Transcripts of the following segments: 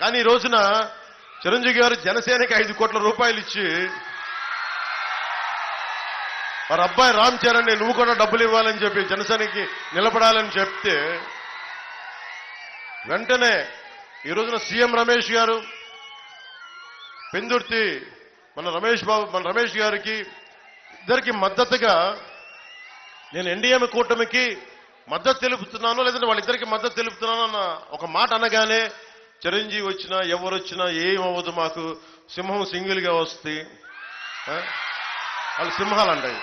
కానీ ఈ రోజున చిరంజీవి గారు జనసేనకి ఐదు కోట్ల రూపాయలు ఇచ్చి వారి అబ్బాయి రామ్ చరణ్ నువ్వు కూడా డబ్బులు ఇవ్వాలని చెప్పి జనసేనకి నిలబడాలని చెప్తే వెంటనే ఈ రోజున సీఎం రమేష్ గారు పెందుర్తి మన రమేష్ బాబు మన రమేష్ గారికి ఇద్దరికి మద్దతుగా నేను ఎన్డీఎం కూటమికి మద్దతు తెలుపుతున్నాను లేదంటే వాళ్ళిద్దరికి మద్దతు తెలుపుతున్నాను అన్న ఒక మాట అనగానే చిరంజీవి వచ్చినా ఎవరు వచ్చినా ఏమవ్వదు మాకు. సింహం సింగిల్గా వస్తే వాళ్ళు సింహాలు అంటాయి.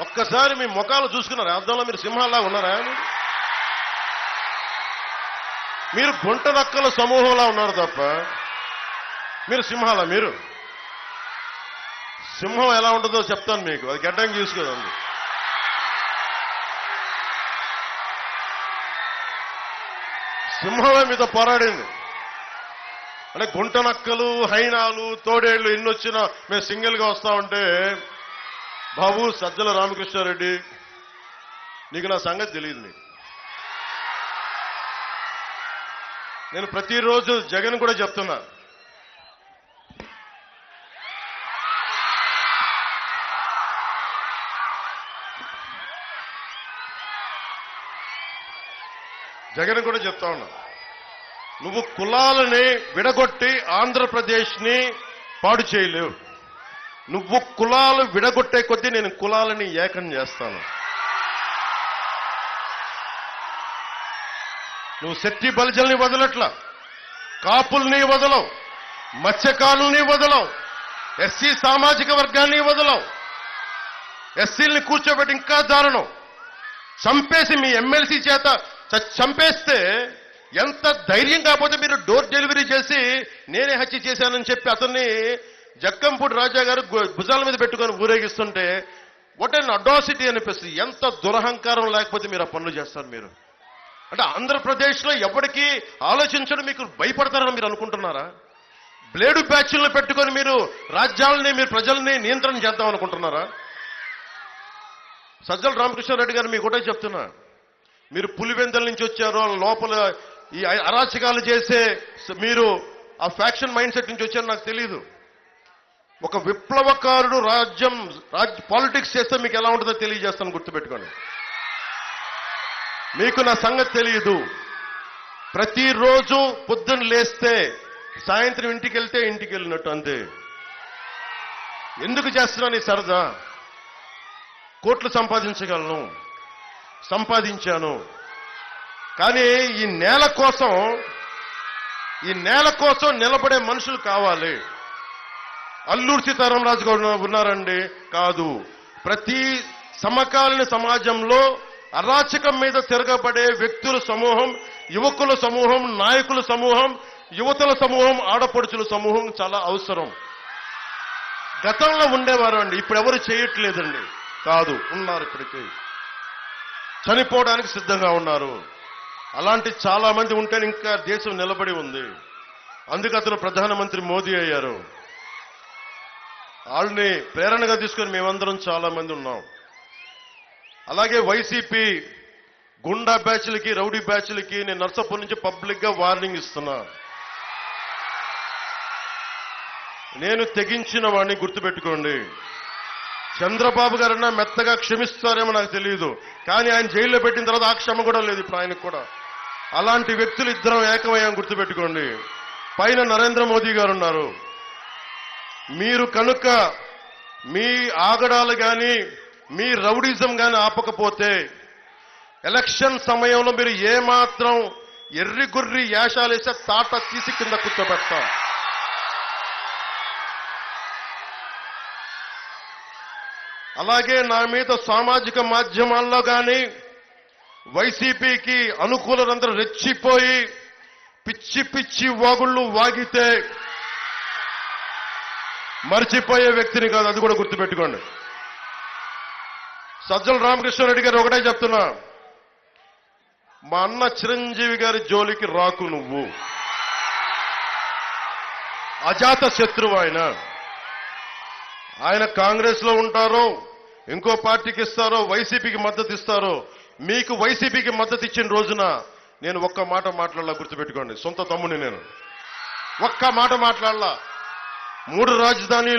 ఒక్కసారి మీ ముఖాలు చూసుకున్నారు? అర్థంలో మీరు సింహాల్లా ఉన్నారా? మీరు గుంట నక్కల సమూహంలా ఉన్నారు తప్ప మీరు సింహాల? మీరు? సింహం ఎలా ఉంటుందో చెప్తాను మీకు. అది గడ్డం చూసుకోదండి. సింహమే మీతో పోరాడింది. అంటే గుంట నక్కలు హైనాలు తోడేళ్ళు ఎన్ని మేము సింగిల్గా వస్తా ఉంటే బాబు సజ్జల రామకృష్ణారెడ్డి నీకు నా సంగతి తెలియదు నీకు. నేను ప్రతిరోజు జగన్ కూడా చెప్తున్నా. జగన్ కూడా చెప్తా ఉన్నా. నువ్వు కులాలని విడగొట్టి ఆంధ్రప్రదేశ్ని పాడు చేయలేవు. నువ్వు కులాలు విడగొట్టే కొద్దీ నేను కులాలని ఏకం చేస్తాను. నువ్వు శక్తి బలిజల్ని వదలట్లా. కాపుల్ని వదలవు. మత్స్యకారుల్ని వదలవు. ఎస్సీ సామాజిక వర్గాన్ని వదలవు. ఎస్సీల్ని కూర్చోబెట్టి ఇంకా దారుణం. చంపేసి మీ ఎమ్మెల్సీ చేత చంపేస్తే ఎంత ధైర్యం కాకపోతే మీరు డోర్ డెలివరీ చేసి నేనే హత్య చేశానని చెప్పి అతన్ని జక్కంపూడి రాజా గారు గు- భుజాల మీద పెట్టుకొని ఊరేగిస్తుంటే వాట్ అండ్ అడాసిటీ అనిపిస్తుంది. ఎంత దురహంకారం లేకపోతే మీరు ఆ పనులు చేస్తారు మీరు. అంటే ఆంధ్రప్రదేశ్లో ఎవరికి ఆలోచించడం మీకు భయపడతారని మీరు అనుకుంటున్నారా? బ్లేడు బ్యాచ్లను పెట్టుకొని మీరు రాజ్యాలని మీరు ప్రజల్ని నియంత్రణ చేద్దాం అనుకుంటున్నారా? సజ్జల రామకృష్ణారెడ్డి గారు మీకు కూడా చెప్తున్నా. మీరు పులివెందల నుంచి వచ్చారు లోపల ఈ అరాచకాలు చేసే మీరు ఆ ఫ్యాక్షన్ మైండ్ సెట్ నుంచి వచ్చారు నాకు తెలియదు ఒక విప్లవకారుడు రాజ్యం రాజ్ పాలిటిక్స్ చేస్తే మీకు ఎలా ఉంటుందో తెలియజేస్తాను గుర్తుపెట్టుకోండి. మీకు నా సంగతి తెలియదు ప్రతిరోజు పొద్దున్న లేస్తే సాయంత్రం ఇంటికి వెళ్తే ఇంటికి వెళ్ళినట్టు అంతే. ఎందుకు చేస్తున్నాను ఈ సరదా? కోట్లు సంపాదించగలను. సంపాదించాను. కానీ ఈ నేల కోసం ఈ నేల కోసం నిలబడే మనుషులు కావాలి. అల్లూరు సీతారామరాజు గారు ఉన్నారండి? కాదు. ప్రతి సమకాలీన సమాజంలో అరాచకం మీద తిరగబడే వ్యక్తుల సమూహం యువకుల సమూహం నాయకుల సమూహం యువతుల సమూహం ఆడపడుచుల సమూహం చాలా అవసరం. గతంలో ఉండేవారు అండి ఇప్పుడు ఎవరు చేయట్లేదండి. కాదు ఉన్నారు ఇప్పటికీ. చనిపోవడానికి సిద్ధంగా ఉన్నారు. అలాంటి చాలా మంది ఉంటే ఇంకా దేశం నిలబడి ఉంది. అందుకు అతను ప్రధానమంత్రి మోదీ అయ్యారు. వాళ్ళని ప్రేరణగా తీసుకొని మేమందరం చాలా మంది ఉన్నాం. అలాగే వైసీపీ గుండా బ్యాచ్లకి రౌడీ బ్యాచ్లకి నేను నర్సపూర్ నుంచి పబ్లిక్గా వార్నింగ్ ఇస్తున్నా. నేను తెగించిన వాడిని గుర్తుపెట్టుకోండి. చంద్రబాబు గారన్నా మెత్తగా క్షమిస్తారేమో నాకు తెలియదు కానీ ఆయన జైల్లో పెట్టిన తర్వాత ఆ క్షమ కూడా లేదు ఇప్పుడు ఆయనకు కూడా. అలాంటి వ్యక్తులు ఇద్దరం ఏకమయ్యాం గుర్తుపెట్టుకోండి. పైన నరేంద్ర మోదీ గారు ఉన్నారు మీరు కనుక మీ ఆగడాలు కానీ మీ రౌడిజం కానీ ఆపకపోతే ఎలక్షన్ సమయంలో మీరు ఏమాత్రం ఎర్రి గుర్రి యాషాలేసే తాట తీసి కింద కూర్చోబెడతాం. అలాగే నా మీద సామాజిక మాధ్యమాల్లో కానీ వైసీపీకి అనుకూలరందరూ రెచ్చిపోయి పిచ్చి పిచ్చి వాగుళ్ళు వాగితే మర్చిపోయే వ్యక్తిని కాదు అది కూడా గుర్తుపెట్టుకోండి. సజ్జల రామకృష్ణారెడ్డి గారు ఒకటే చెప్తున్నా. మా అన్న చిరంజీవి గారి జోలికి రాకు నువ్వు. అజాత శత్రువు ఆయన. ఆయన కాంగ్రెస్లో ఉంటారో ఇంకో పార్టీకి ఇస్తారో వైసీపీకి మద్దతు ఇస్తారో మీకు వైసీపీకి మద్దతు ఇచ్చిన రోజున నేను ఒక్క మాట మాట్లాడాల గుర్తుపెట్టుకోండి. సొంత తమ్ముని నేను. ఒక్క మాట మాట్లాడాల. మూడు రాజధానులు